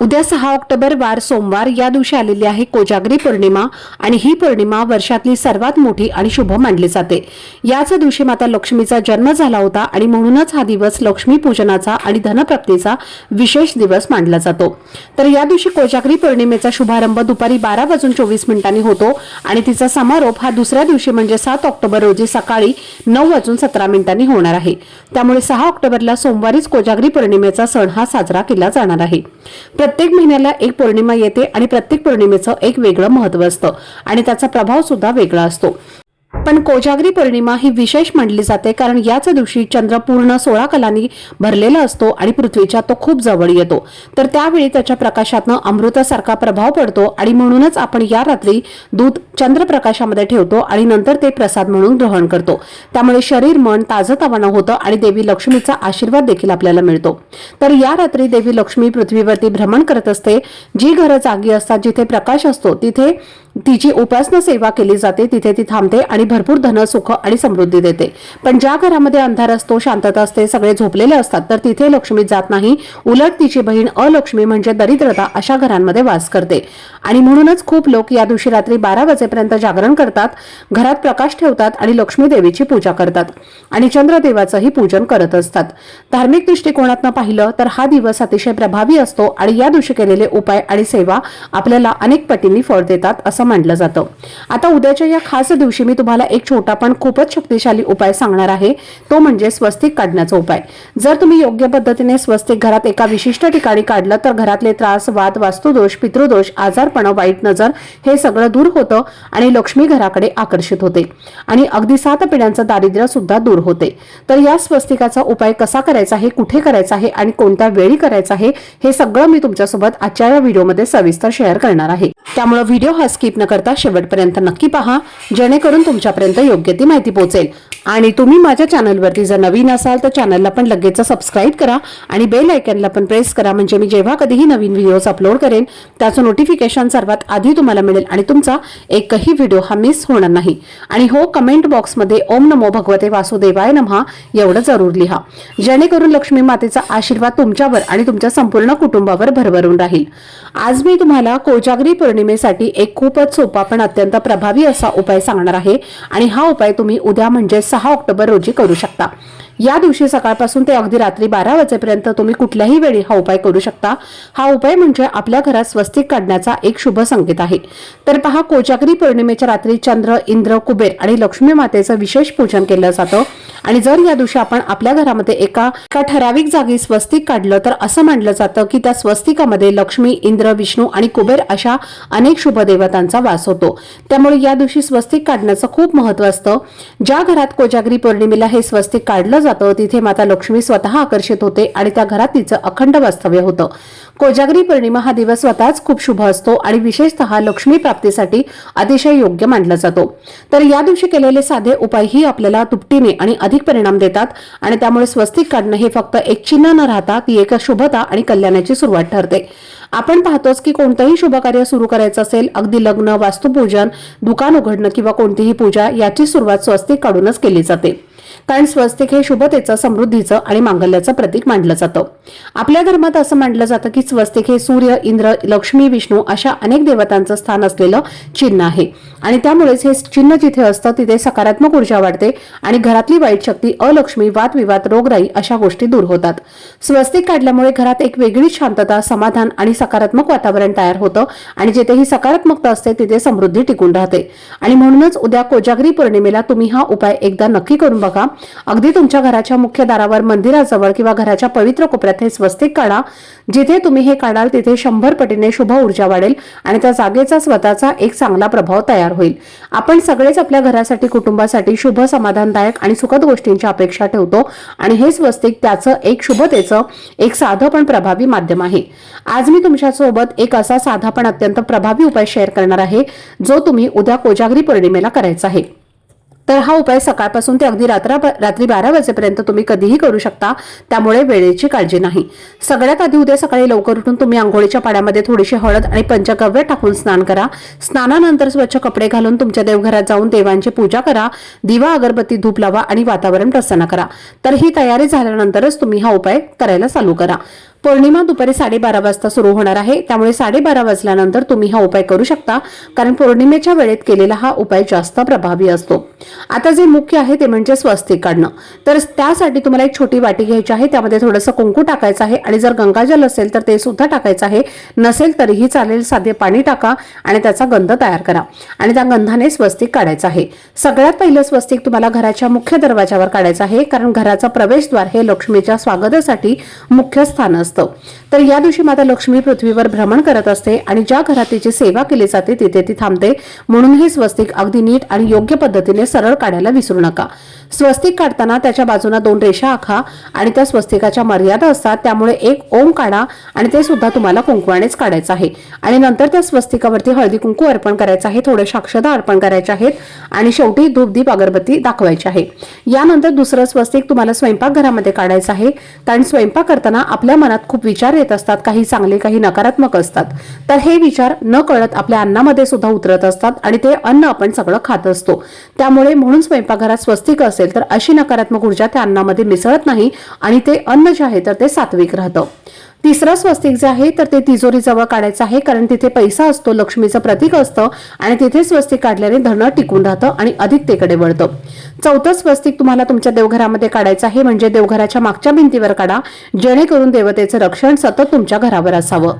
उद्या सहा ऑक्टोबर वार सोमवार या दिवशी आलेली आहे कोजागरी पौर्णिमा आणि ही पौर्णिमा वर्षातली सर्वात मोठी आणि शुभ मानली जाते. याच दिवशी माता लक्ष्मीचा जन्म झाला होता आणि म्हणूनच हा दिवस लक्ष्मी पूजनाचा आणि धनप्राप्तीचा विशेष दिवस मानला जातो. तर या दिवशी कोजागरी पौर्णिमेचा शुभारंभ दुपारी बारा वाजून चोवीस मिनिटांनी होतो आणि तिचा समारोप हा दुसऱ्या दिवशी म्हणजे सात ऑक्टोबर रोजी सकाळी नऊ वाजून सतरा मिनिटांनी होणार आहे. त्यामुळे सहा ऑक्टोबरला सोमवारीच कोजागरी पौर्णिमेचा सण हा साजरा केला जाणार आहे. प्रत्येक महिन्याला एक पौर्णिमा येते आणि प्रत्येक पौर्णिमेचं एक वेगळं महत्त्व असतं. आणि त्याचा प्रभाव सुद्धा वेगळा असतो. पण कोजागरी पौर्णिमा ही विशेष मानली जाते कारण याच दिवशी चंद्र पूर्ण सोळा कलांनी भरलेला असतो आणि पृथ्वीच्या तो खूप जवळ येतो. तर त्यावेळी त्याच्या प्रकाशातनं अमृतासारखा प्रभाव पडतो आणि म्हणूनच आपण या रात्री दूध चंद्रप्रकाशामध्ये ठेवतो आणि नंतर ते प्रसाद म्हणून ग्रहण करतो. त्यामुळे शरीर मन ताजंतवानं होतं आणि देवी लक्ष्मीचा आशीर्वाद देखील आपल्याला मिळतो. तर या रात्री देवी लक्ष्मी पृथ्वीवरती भ्रमण करत असते. जी घरं जागी असतात जिथे प्रकाश असतो तिथे तिची उपासना सेवा केली जाते तिथे ती थांबते आणि भरपूर धन सुख आणि समृद्धी देते. पण ज्या घरामध्ये अंधार असतो शांतता असते सगळे झोपलेले असतात तर तिथे लक्ष्मी जात नाही. उलट तिची बहीण अलक्ष्मी म्हणजे दरिद्रता अशा घरांमध्ये वास करते. आणि म्हणूनच खूप लोक या दिवशी रात्री बारा वाजेपर्यंत जागरण करतात घरात प्रकाश ठेवतात आणि लक्ष्मी देवीची पूजा करतात. आणि चंद्रदेवाचंही पूजन करत असतात. धार्मिक दृष्टिकोनातनं पाहिलं तर हा दिवस अतिशय प्रभावी असतो आणि या दिवशी केलेले उपाय आणि सेवा आपल्याला अनेक पटींनी फळ देतात असं असं मानलं जातं. आता उद्याच्या या खास दिवशी मी तुम्हाला एक छोटा पण खूपच शक्तिशाली उपाय सांगणार आहे. तो म्हणजे स्वस्तिक काढण्याचा उपाय. जर तुम्ही योग्य पद्धतीने स्वस्तिक घरात एका विशिष्ट ठिकाणी काढलं तर घरातले त्रास वाद वास्तुदोष पितृदोष आजारपण वाईट नजर हे सगळं दूर होतं आणि लक्ष्मी घराकडे आकर्षित होते. आणि अगदी सात पिढ्यांचं दारिद्र्य सुद्धा दूर होते. तर या स्वस्तिकाचा उपाय कसा करायचा आहे कुठे करायचा आहे आणि कोणत्या वेळी करायचा आहे हे सगळं मी तुमच्यासोबत आजच्या या व्हिडिओमध्ये सविस्तर शेअर करणार आहे. त्यामुळे व्हिडिओ हा स्किप न करता शेवटपर्यंत नक्की पहा जेणेकरून तुमच्यापर्यंत योग्य ती माहिती पोहोचेल. आणि तुम्ही माझ्या चॅनलवरती जर नवीन असाल तर चॅनलला पण लगेच सबस्क्राईब करा आणि बेल आयकनला पण प्रेस करा. म्हणजे मी जेव्हा कधीही नवीन व्हिडिओज अपलोड करेन त्याचं नोटिफिकेशन सर्वात आधी तुम्हाला मिळेल आणि तुमचा एकही व्हिडिओ हा मिस होणार नाही. आणि हो कमेंट बॉक्समध्ये ओम नमो भगवते वासुदेवाय नमहा एवढं जरूर लिहा. जेणेकरून लक्ष्मी मातेचा आशीर्वाद तुमच्यावर आणि तुमच्या संपूर्ण कुटुंबावर भरभरून राहील. आज मी तुम्हाला कोजागरी पौर्णिमेसाठी एक खूप खूपच सोपा पण अत्यंत प्रभावी असा उपाय सांगणार आहे. आणि हा उपाय तुम्ही उद्या म्हणजे सहा ऑक्टोबर रोजी करू शकता. या दिवशी सकाळपासून ते अगदी रात्री बारा वाजेपर्यंत तुम्ही कुठल्याही वेळी हा उपाय करू शकता. हा उपाय म्हणजे आपल्या घरात स्वस्तिक काढण्याचा एक शुभ संकेत आहे. तर पहा कोजागरी पौर्णिमेच्या रात्री चंद्र इंद्र कुबेर आणि लक्ष्मी मातेचं विशेष पूजन केलं जातं. आणि जर या दिवशी आपण आपल्या घरामध्ये एका का ठराविक जागी स्वस्तिक काढलं तर असं मानलं जातं की त्या स्वस्तिकामध्ये लक्ष्मी इंद्र विष्णू आणि कुबेर अशा अनेक शुभ देवतांचा वास होतो. त्यामुळे या दिवशी स्वस्तिक काढण्याचं खूप महत्त्व असतं. ज्या घरात कोजागरी पौर्णिमेला हे स्वस्तिक काढलं जातं तिथे माता लक्ष्मी स्वतः आकर्षित होते आणि त्या घरात तिचं अखंड वास्तव्य होतं. कोजागरी पौर्णिमा हा दिवस स्वतःच खूप शुभ असतो आणि विशेषतः लक्ष्मी प्राप्तीसाठी अतिशय योग्य मानला जातो. तर या दिवशी केलेले साधे उपाय ही आपल्याला तुपटीने आणि अधिक परिणाम देतात आणि त्यामुळे स्वस्तिक काढणं हे फक्त एक चिन्ह न राहता ती एक शुभता आणि कल्याणाची सुरुवात ठरते. आपण पाहतोच की कोणतंही शुभ कार्य सुरू करायचं असेल अगदी लग्न वास्तुपूजन दुकान उघडणं किंवा कोणतीही पूजा याची सुरुवात स्वस्तिक काढूनच केली जाते. कारण स्वस्तिक हे शुभतेचं समृद्धीचं आणि मांगल्याचं प्रतीक मानलं जातं. आपल्या धर्मात असं मानलं जातं की स्वस्तिक हे सूर्य इंद्र लक्ष्मी विष्णू अशा अनेक देवतांचं स्थान असलेलं चिन्ह आहे. आणि त्यामुळेच हे चिन्ह जिथे असतं तिथे सकारात्मक ऊर्जा वाढते आणि घरातली वाईट शक्ती अलक्ष्मी वादविवाद रोगराई अशा गोष्टी दूर होतात. स्वस्तिक काढल्यामुळे घरात एक वेगळी शांतता समाधान आणि सकारात्मक वातावरण तयार होतं आणि जिथे ही सकारात्मकता असते तिथे समृद्धी टिकून राहते. आणि म्हणूनच उद्या कोजागरी पौर्णिमेला तुम्ही हा उपाय एकदा नक्की करून बघा. अगदी तुमच्या घराच्या मुख्य दारावर मंदिराजवळ किंवा घराच्या पवित्र कोपऱ्यात हे स्वस्तिक काढा. जिथे तुम्ही हे काढाल तिथे शंभर पटीने शुभ ऊर्जा वाढेल आणि त्या जागेचा स्वतःचा एक चांगला प्रभाव तयार होईल. आपण सगळेच आपल्या घरासाठी कुटुंबासाठी शुभ समाधानदायक आणि सुखद गोष्टींची अपेक्षा ठेवतो आणि हे स्वस्तिक त्याचं एक शुभतेचं एक साधं पण प्रभावी माध्यम आहे. आज मी तुमच्यासोबत एक असा साधा पण अत्यंत प्रभावी उपाय शेअर करणार आहे जो तुम्ही उद्या कोजागरी पौर्णिमेला करायचा आहे. तर हा उपाय सकाळपासून ते अगदी रात्र रात्री बारा वाजेपर्यंत तुम्ही कधीही करू शकता. त्यामुळे वेळेची काळजी नाही. सगळ्यात आधी उद्या सकाळी लवकर उठून तुम्ही आंघोळीच्या पाण्यामध्ये थोडीशी हळद आणि पंचगव्य टाकून स्नान करा. स्नानानंतर स्वच्छ कपडे घालून तुमच्या देवघरात जाऊन देवांची पूजा करा. दिवा अगरबत्ती धूप लावा आणि वातावरण प्रसन्न करा. तर ही तयारी झाल्यानंतरच तुम्ही हा उपाय करायला चालू करा. पौर्णिमा दुपारी साडेबारा वाजता सुरू होणार आहे. त्यामुळे साडेबारा वाजल्यानंतर तुम्ही हा उपाय करू शकता कारण पौर्णिमेच्या वेळेत केलेला हा उपाय जास्त प्रभावी असतो. आता जे मुख्य आहे ते म्हणजे स्वस्तिक काढणं तर त्यासाठी तुम्हाला एक छोटी वाटी घ्यायची आहे त्यामध्ये थोडंसं कुंकू टाकायचं आहे आणि जर गंगाजल असेल तर ते सुद्धा टाकायचं आहे. नसेल तरीही चालेल साधे पाणी टाका आणि त्याचा गंध तयार करा आणि त्या गंधाने स्वस्तिक काढायचं आहे. सगळ्यात पहिलं स्वस्तिक तुम्हाला घराच्या मुख्य दरवाजावर काढायचं आहे कारण घराचं प्रवेशद्वार हे लक्ष्मीच्या स्वागतासाठी मुख्य स्थान असतं. तर या दिवशी माता लक्ष्मी पृथ्वीवर भ्रमण करत असते आणि ज्या घरात तिची सेवा केली जाते तिथे ती थांबते. म्हणून हे स्वस्तिक अगदी नीट आणि योग्य पद्धतीने सरळ काढायला विसरू नका. स्वस्तिक काढताना त्याच्या बाजूला दोन रेषा आखा आणि त्या स्वस्तिकाच्या मर्यादा असतात त्यामुळे एक ओम काढा आणि ते सुद्धा तुम्हाला कुंकवानेच काढायचं आहे. आणि नंतर त्या स्वस्तिकावरती हळदी कुंकू अर्पण करायचं आहे थोडे साक्षदा अर्पण करायचे आहेत आणि शेवटी धूपदीप अगरबत्ती दाखवायची आहे. यानंतर दुसरं स्वस्तिक तुम्हाला स्वयंपाकघरामध्ये काढायचं आहे. कारण स्वयंपाक करताना आपल्या मनात खूप विचार येत असतात काही चांगले काही नकारात्मक असतात. तर हे विचार न कळत आपल्या अन्नामध्ये सुद्धा उतरत असतात आणि ते अन्न आपण सगळं खात असतो. त्यामुळे म्हणून स्वयंपाकघरात स्वस्तिक असेल तर अशी नकारात्मक ऊर्जा त्या अन्नामध्ये मिसळत नाही आणि ते अन्न जे आहे तर ते सात्विक राहतं. तिसरं स्वस्तिक जे आहे तर ते तिजोरीजवळ काढायचं आहे कारण तिथे पैसा असतो लक्ष्मीचं प्रतीक असतं आणि तिथे स्वस्तिक काढल्याने धन टिकून राहतं आणि अधिकतेकडे वळतं. चौथं स्वस्तिक तुम्हाला तुमच्या देवघरामध्ये काढायचं आहे म्हणजे देवघराच्या मागच्या भिंतीवर काढा जेणेकरून देवतेचं रक्षण सतत तुमच्या घरावर असावं.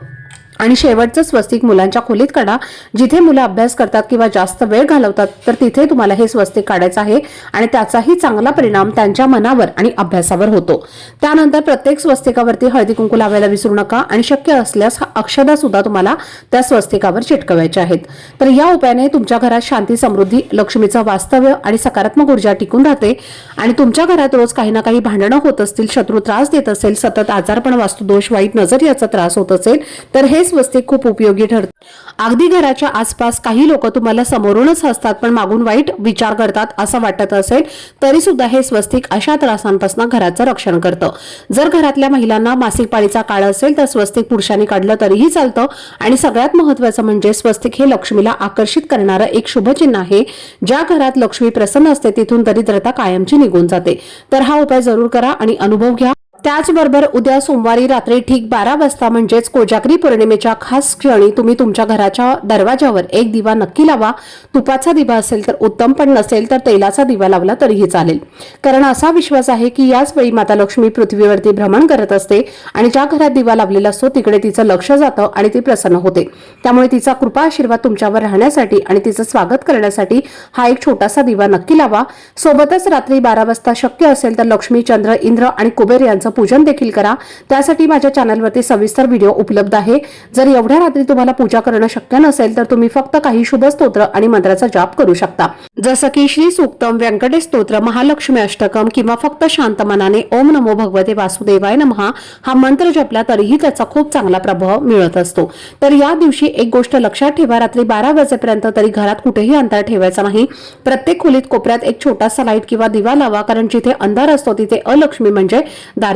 आणि शेवटचं स्वस्तिक मुलांच्या खोलीत काढा. जिथे मुलं अभ्यास करतात किंवा जास्त वेळ घालवतात तर तिथे तुम्हाला हे स्वस्तिक काढायचं आहे आणि त्याचाही चांगला परिणाम त्यांच्या मनावर आणि अभ्यासावर होतो. त्यानंतर प्रत्येक स्वस्तिकावरती हळदी कुंकू लावायला विसरू नका आणि शक्य असल्यास अक्षदा सुद्धा तुम्हाला त्या स्वस्तिकावर चिटकवायच्या आहेत. तर या उपायाने तुमच्या घरात शांती समृद्धी लक्ष्मीचं वास्तव्य आणि सकारात्मक ऊर्जा टिकून राहते आणि तुमच्या घरात रोज काही ना काही भांडणं होत असतील शत्रू त्रास देत असेल सतत आजारपण वास्तुदोष वाईट नजर याचा त्रास होत असेल तर हे स्वस्तिक खूप उपयोगी ठरतं अगदी घराच्या आसपास काही लोक तुम्हाला समोरूनच हसतात पण मागून वाईट विचार करतात असं वाटत असेल तरी सुद्धा हे स्वस्तिक अशा त्रासांपासून घराचं रक्षण करतं. जर घरातल्या महिलांना मासिक पाळीचा काळ असेल तर स्वस्तिक पुरुषांनी काढलं तरीही चालतं. आणि सगळ्यात महत्वाचं म्हणजे स्वस्तिक हे लक्ष्मीला आकर्षित करणारं एक शुभचिन्ह आहे. ज्या घरात लक्ष्मी प्रसन्न असते तिथून दरिद्रता कायमची निघून जाते. तर हा उपाय जरूर करा आणि अनुभव घ्या. त्याचबरोबर उद्या सोमवारी रात्री ठीक बारा वाजता म्हणजेच कोजागरी पौर्णिमेच्या खास क्षणी तुम्ही तुमच्या घराच्या दरवाजावर एक दिवा नक्की लावा. तुपाचा दिवा असेल तर उत्तम पण नसेल तर तेलाचा दिवा लावला तरीही चालेल. कारण असा विश्वास आहे की याच वेळी माता लक्ष्मी पृथ्वीवरती भ्रमण करत असते आणि ज्या घरात दिवा लावलेला असतो तिकडे तिचं लक्ष जातं आणि ती प्रसन्न होते. त्यामुळे तिचा कृपा आशीर्वाद तुमच्यावर राहण्यासाठी आणि तिचं स्वागत करण्यासाठी हा एक छोटासा दिवा नक्की लावा. सोबतच रात्री बारा वाजता शक्य असेल तर लक्ष्मी चंद्र इंद्र आणि कुबेर यांचं पूजन देखील करा. त्यासाठी माझ्या चॅनलवरती सविस्तर व्हिडिओ उपलब्ध आहे. जर एवढ्या रात्री तुम्हाला पूजा करणं शक्य नसेल तर तुम्ही फक्त काही शुभ स्तोत्र आणि मंत्राचा जाप करू शकता. जसं की श्री सूक्तम व्यंकटेश स्तोत्र महालक्ष्मी अष्टकम किंवा फक्त शांत मनाने ओम नमो भगवते वासुदेवाय नमहा हा मंत्र जपला तरीही त्याचा खूप चांगला प्रभाव मिळत असतो. तर या दिवशी एक गोष्ट लक्षात ठेवा रात्री बारा वाजेपर्यंत तरी घरात कुठेही अंतर ठेवायचं नाही. प्रत्येक खोलीत कोपऱ्यात एक छोटासा लाइट किंवा दिवा लावा कारण जिथे अंधार असतो तिथे अलक्ष्मी म्हणजे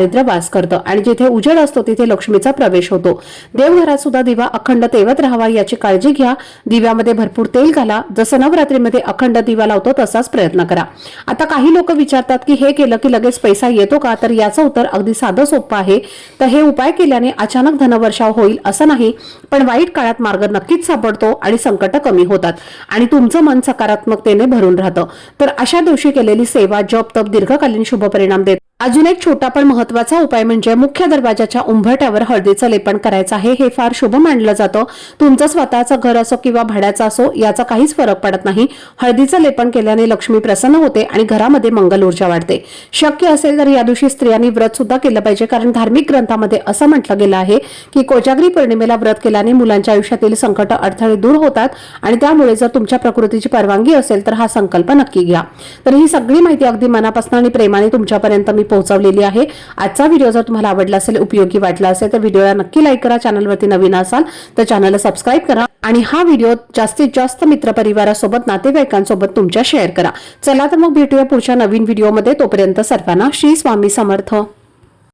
दारिद्र्य वास करतं. आणि जिथे उजेड असतो तिथे लक्ष्मीचा प्रवेश होतो. देवघरात सुद्धा दिवा अखंड तेवत राहावा याची काळजी घ्या. दिव्यामध्ये भरपूर तेल घाला. जसं नवरात्रीमध्ये अखंड दिवा लावतो तसाच प्रयत्न करा. आता काही लोक विचारतात की हे केलं की लगेच पैसा येतो का? तर याचं उत्तर अगदी साधं सोपं आहे. तर हे उपाय केल्याने अचानक धनवर्षाव होईल असं नाही पण वाईट काळात मार्ग नक्कीच सापडतो आणि संकट कमी होतात. आणि तुमचं मन सकारात्मकतेने भरून राहतं. तर अशा दिवशी केलेली सेवा जप तप दीर्घकालीन शुभ परिणाम देत अजून एक छोटा पण महत्त्वाचा उपाय म्हणजे मुख्य दरवाजाच्या उंबरट्यावर हळदीचं लेपन करायचं आहे. हे फार शुभ मानलं जातं. तुमचं स्वतःचं घर असो किंवा भाड्याचं असो याचा काहीच फरक पडत नाही. हळदीचं लेपन केल्याने लक्ष्मी प्रसन्न होते आणि घरामध्ये मंगल ऊर्जा वाढते. शक्य असेल तर या दिवशी स्त्रियांनी व्रत सुद्धा केलं पाहिजे कारण धार्मिक ग्रंथामध्ये असं म्हटलं गेलं आहे की कोजागरी पौर्णिमेला व्रत केल्याने मुलांच्या आयुष्यातील संकट अडथळे दूर होतात आणि त्यामुळे जर तुमच्या प्रकृतीची परवानगी असेल तर हा संकल्प नक्की घ्या. तर ही सगळी माहिती अगदी मनापासून आणि प्रेमाने तुमच्यापर्यंत मी पोहोचवलेली आहे. आजचा व्हिडिओ जर तुम्हाला आवडला असेल उपयोगी वाटला असेल तर व्हिडिओला नक्की लाईक करा. चॅनलवरती नवीन असाल तर चॅनलला सबस्क्राईब करा. आणि हा व्हिडिओ जास्तीत जास्त मित्रपरिवारासोबत नातेवाईकांसोबत तुमच्या शेअर करा. चला तर मग भेटूया पुढच्या नवीन व्हिडिओमध्ये तोपर्यंत सर्वांना श्री स्वामी समर्थ.